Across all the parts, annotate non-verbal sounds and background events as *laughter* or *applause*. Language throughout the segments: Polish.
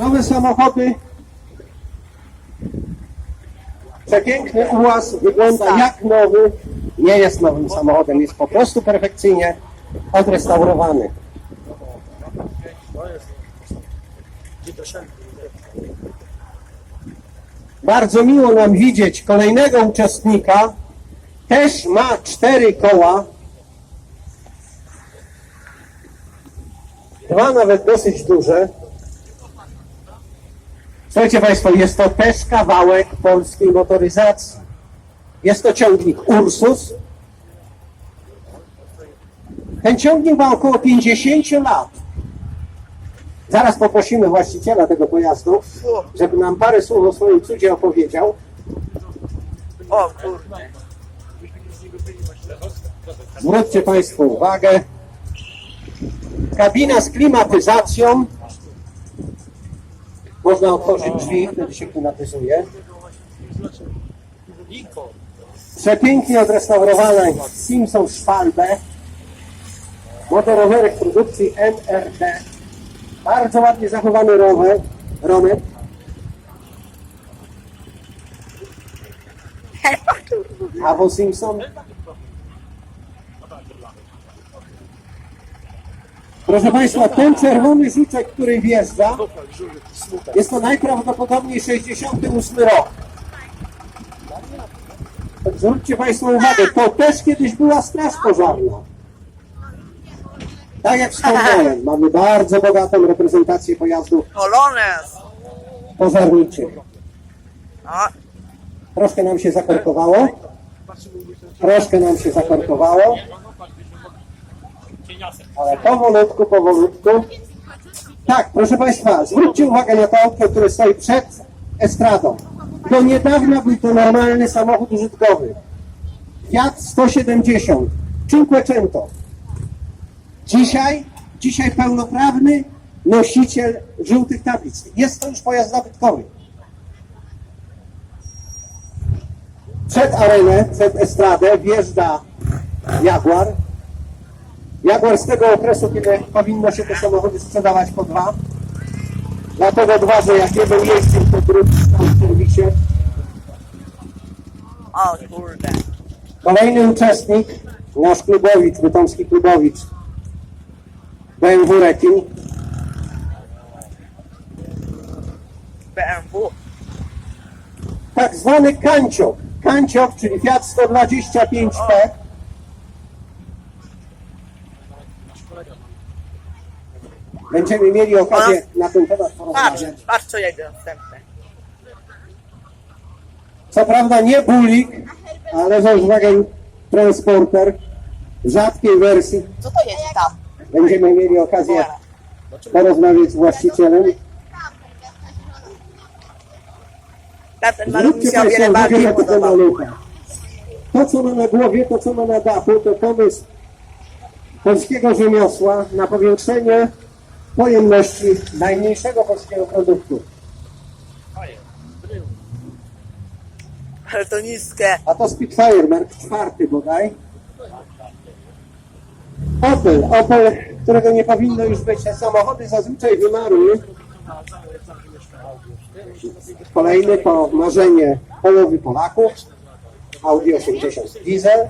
Nowe samochody. Przepiękny ułaz, wygląda jak nowy. Nie jest nowym samochodem, jest po prostu perfekcyjnie odrestaurowany. Bardzo miło nam widzieć kolejnego uczestnika. Też ma cztery koła. Dwa nawet dosyć duże. Słuchajcie Państwo, jest to też kawałek polskiej motoryzacji. Jest to ciągnik Ursus. Ten ciągnik ma około 50 lat. Zaraz poprosimy właściciela tego pojazdu, żeby nam parę słów o swoim cudzie opowiedział. O kurde. Zwróćcie Państwo uwagę. Kabina z klimatyzacją. Można otworzyć drzwi, wtedy się klimatyzuje. Przepięknie odrestaurowana Simpson Schwalbe. Motorowerek produkcji MRD. Bardzo ładnie zachowany rower. Romek. Avo Simpson. Proszę Państwa, ten czerwony żuczek, który wjeżdża, jest to najprawdopodobniej 68 rok. Zwróćcie Państwo uwagę, to też kiedyś była straż pożarna. Tak jak wspomniałem, *laughs* mamy bardzo bogatą reprezentację pojazdów pożarniczych. Troszkę nam się zakorkowało. Troszkę nam się zakorkowało. Ale powolutku, powolutku. Tak, proszę Państwa, zwróćcie uwagę na to auto, które stoi przed estradą. Do niedawna był to normalny samochód użytkowy. Fiat 170, Cinquecento. Dzisiaj, dzisiaj pełnoprawny nosiciel żółtych tablic. Jest to już pojazd nabytkowy. przed arenę, przed estradę wjeżdża Jaguar. Jaguar z tego okresu, kiedy powinno się te samochody sprzedawać po dwa. Dlatego dwa, że jak jeden jeździł, to drugi stał w serwisie. Kolejny uczestnik, nasz klubowicz, bytomski klubowicz. BMW Rekin. BMW. Tak zwany kanciok. Kanciok, czyli Fiat 125P. Będziemy mieli okazję na ten temat Patrz, porozmawiać. patrz co jedzie następne. Co prawda nie bulik, ale Volkswagen Transporter w rzadkiej wersji. Co to jedzie tam? Będziemy mieli okazję porozmawiać z właścicielem. Na ten maluch mi Zwróćcie się o wiele bardziej podobał. To, co ma na głowie, to, co ma na dachu, to pomysł polskiego rzemiosła na powiększenie pojemności najmniejszego polskiego produktu. Ale to niskie. A to Spitfire, Mark czwarty bodaj. Opel, Opel, którego nie powinno już być. Te samochody zazwyczaj wymarły. Kolejny to marzenie połowy Polaków. Audi 80 diesel.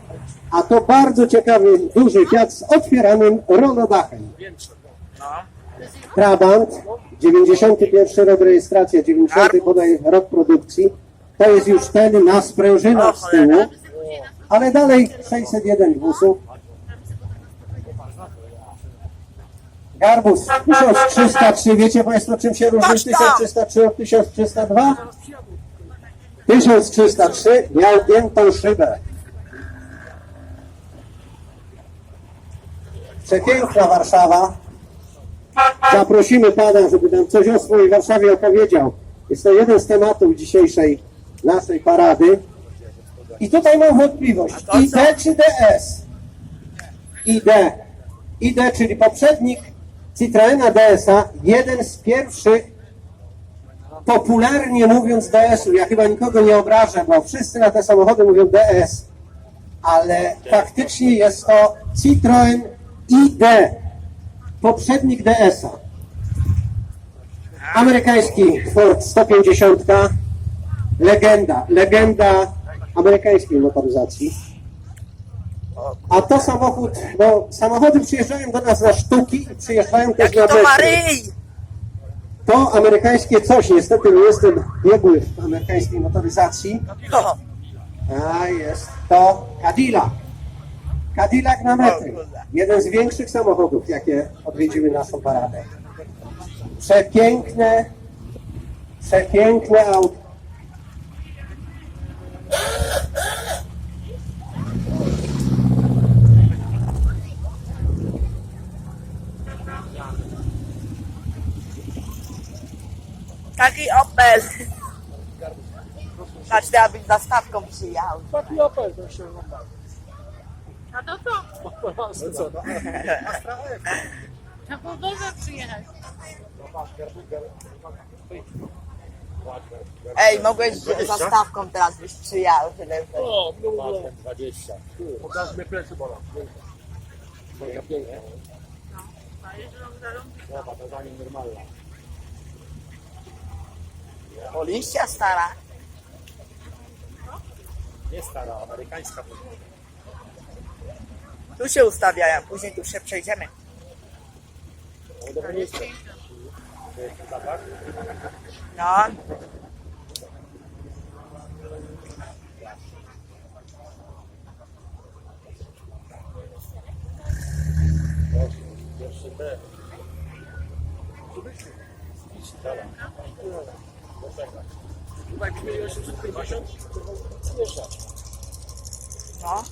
A to bardzo ciekawy, duży Fiat z otwieranym rolodachem. No. Trabant, 91 rok rejestracja, 90 bodaj rok produkcji. To jest już ten na sprężynach z tyłu. Ale dalej 601 busów. Garbus 1303, wiecie Państwo czym się różni Patrz tam! 1303 od 1302? 1303 miał giętą szybę. Przepiękna Warszawa. Zaprosimy Pana, żeby nam coś o swojej Warszawie opowiedział. Jest to jeden z tematów dzisiejszej naszej parady. I tutaj mam wątpliwość. ID czy DS? ID. ID, czyli poprzednik Citroena DS-a, jeden z pierwszych, popularnie mówiąc DS-u. Ja chyba nikogo nie obrażę, bo wszyscy na te samochody mówią DS. Ale faktycznie jest to Citroen ID poprzednik DS-a. Amerykański Ford 150, legenda, legenda amerykańskiej motoryzacji. A to samochód, bo samochody przyjeżdżają do nas na sztuki i przyjeżdżają też Jaki na to. Maryj! To amerykańskie coś, niestety nie jestem biegły w amerykańskiej motoryzacji, a jest to Cadillac. Cadillac na metry. Jeden z większych samochodów, jakie odwiedziły naszą paradę. Przepiękne, przepiękne auto. Taki Opel. Znaczy, ja bym zastawką przyjechał. Taki Opel to się no tak. A to co? No co, no, Astra F. Na przyjechać. Ej, mogłeś zastawką teraz byś przyjechał. O, no mówię. 20. Pokaż mnie plecy bolą. Mega piękna. A jeszcze rok za rok. Zobacz, to za nim normalna. O, liścia stara. Nie stara, amerykańska. Tu się ustawiają, później tu się przejdziemy. Ale dobre miejsce. To jest ten zapach. No, Pierwszy. Poczekaj. Tutaj mieli 850, to jeszcze. no.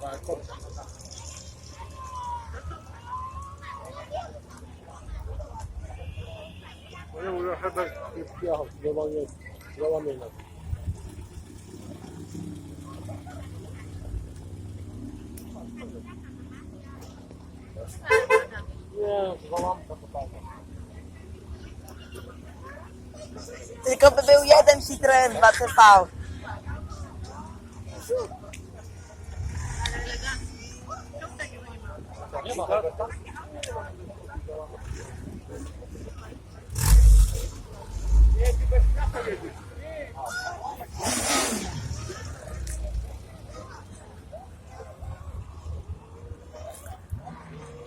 Tak, korka. No nie mówię, chyba jechał, normalnie załamienia. Nie, załamka totalna. Tylko by był jeden Citroen 2CV. Nie ma Heberta?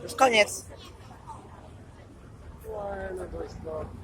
Już koniec. No.